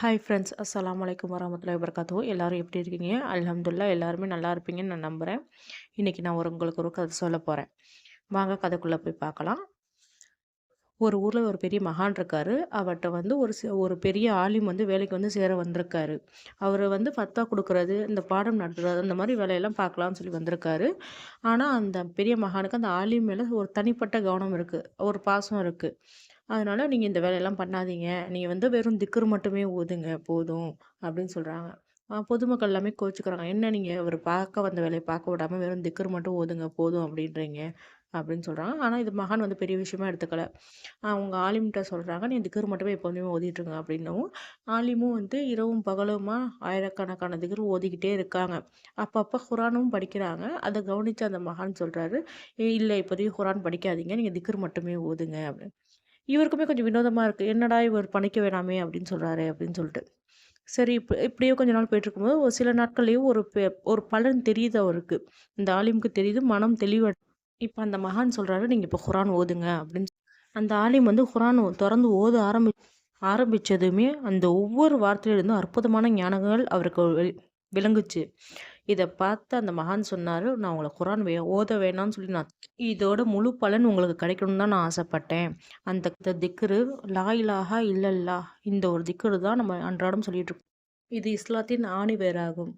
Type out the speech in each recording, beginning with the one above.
Hi friends அஸ்லாம் வலைக்கம் வரமத்துல வரகாத்தோ எல்லாரும் எப்படி இருக்கீங்க? அலமதுல்லா எல்லாருமே நல்லா இருப்பீங்கன்னு நான் நம்புகிறேன் இன்றைக்கி நான் ஒரு உங்களுக்கு ஒரு கதை சொல்ல போகிறேன் வாங்க கதைக்குள்ளே போய் பார்க்கலாம். ஒரு ஊரில் ஒரு பெரிய மகான் இருக்கார். அவர்கிட்ட வந்து ஒரு ஒரு பெரிய ஆலிம் வந்து வேலைக்கு வந்து சேர வந்திருக்காரு. அவர் வந்து ஃபத்தா கொடுக்குறது இந்த பாடம் நடத்துறது அந்த மாதிரி வேலையெல்லாம் பார்க்கலாம்னு சொல்லி வந்திருக்காரு. ஆனால் அந்த பெரிய மகானுக்கு அந்த ஆலிம் மேலே ஒரு தனிப்பட்ட கவனம் இருக்குது ஒரு பாசம் இருக்குது அதனால நீங்கள் இந்த வேலையெல்லாம் பண்ணாதீங்க. நீங்கள் வந்து வெறும் திக்ரு மட்டுமே ஓதுங்க போதும் அப்படின்னு சொல்கிறாங்க பொதுமக்கள் எல்லாமே கோச்சுக்கிறாங்க. என்ன நீங்கள் அவர் பார்க்க வந்த வேலையை பார்க்க விடாமல் வெறும் திக்கர் மட்டும் ஓதுங்க போதும் அப்படின்றீங்க அப்படின்னு சொல்கிறாங்க ஆனால் இது மகான் வந்து பெரிய விஷயமா எடுத்துக்கல. அவங்க ஆலிம்கிட்ட சொல்கிறாங்க நீ திக்ரு மட்டுமே எப்போதுமே ஓதிட்டுருங்க அப்படின்னவும் ஆலிமும் வந்து இரவும் பகலுமா ஆயிரக்கணக்கான திக்ரு ஓதிக்கிட்டே இருக்காங்க. அப்பப்போ குரானும் படிக்கிறாங்க. அதை கவனித்து அந்த மகான் சொல்கிறாரு இல்லை இப்போதைக்கு குரான் படிக்காதீங்க. நீங்கள் திக்ரு மட்டுமே ஓதுங்க அப்படின்னு. இவருக்குமே கொஞ்சம் வினோதமாக இருக்குது என்னடா இவர் பணிக்க வேணாமே அப்படின்னு சொல்கிறாரு அப்படின்னு சொல்லிட்டு. சரி இப்போ இப்படியே கொஞ்ச நாள் போயிட்டுருக்கும்போது ஒரு சில நாட்கள்லேயும் ஒரு பெ- ஒரு பலன் தெரியுது அவருக்கு. இந்த ஆலிமுக்கு தெரியுது மனம் தெளிவா இப்போ அந்த மகான் சொல்கிறாரு நீங்கள் இப்போ குரான் ஓதுங்க அப்படின்னு. அந்த ஆலிம் வந்து குரான் திறந்து ஓத ஆரம்பி ஆரம்பித்ததுமே அந்த ஒவ்வொரு வார்த்தையிலிருந்தும் அற்புதமான ஞானங்கள் அவருக்கு விளங்குச்சு. இதை பார்த்து அந்த மகான் சொன்னார் நான் உங்களை குரான் வே ஓத வேணாம்னு சொல்லி நான் இதோட முழு பலன் உங்களுக்கு கிடைக்கணும்னு தான் நான் ஆசைப்பட்டேன். அந்த இந்த திக்ரு லா இலாஹா இல்லல்லா இந்த ஒரு திக்ரு தான் நம்ம அன்றாடம் சொல்லிட்டு இருக்கோம். இது இஸ்லாத்தின் ஆணி வேறாகும்.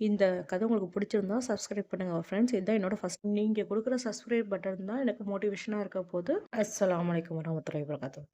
இந்த கதை உங்களுக்கு பிடிச்சிருந்தா சப்ஸ்கிரைப் பண்ணுங்கள் ஃப்ரெண்ட்ஸ் இதுதான் என்னோட ஃபஸ்ட் நீங்கள் கொடுக்குற சப்ஸ்கிரைப் பட்டன் தான் எனக்கு மோட்டிவேஷனாக இருக்க போது. அஸ்ஸலாமு அலைக்கும் வரமத்துல்லாஹி வபரகாத்துஹு.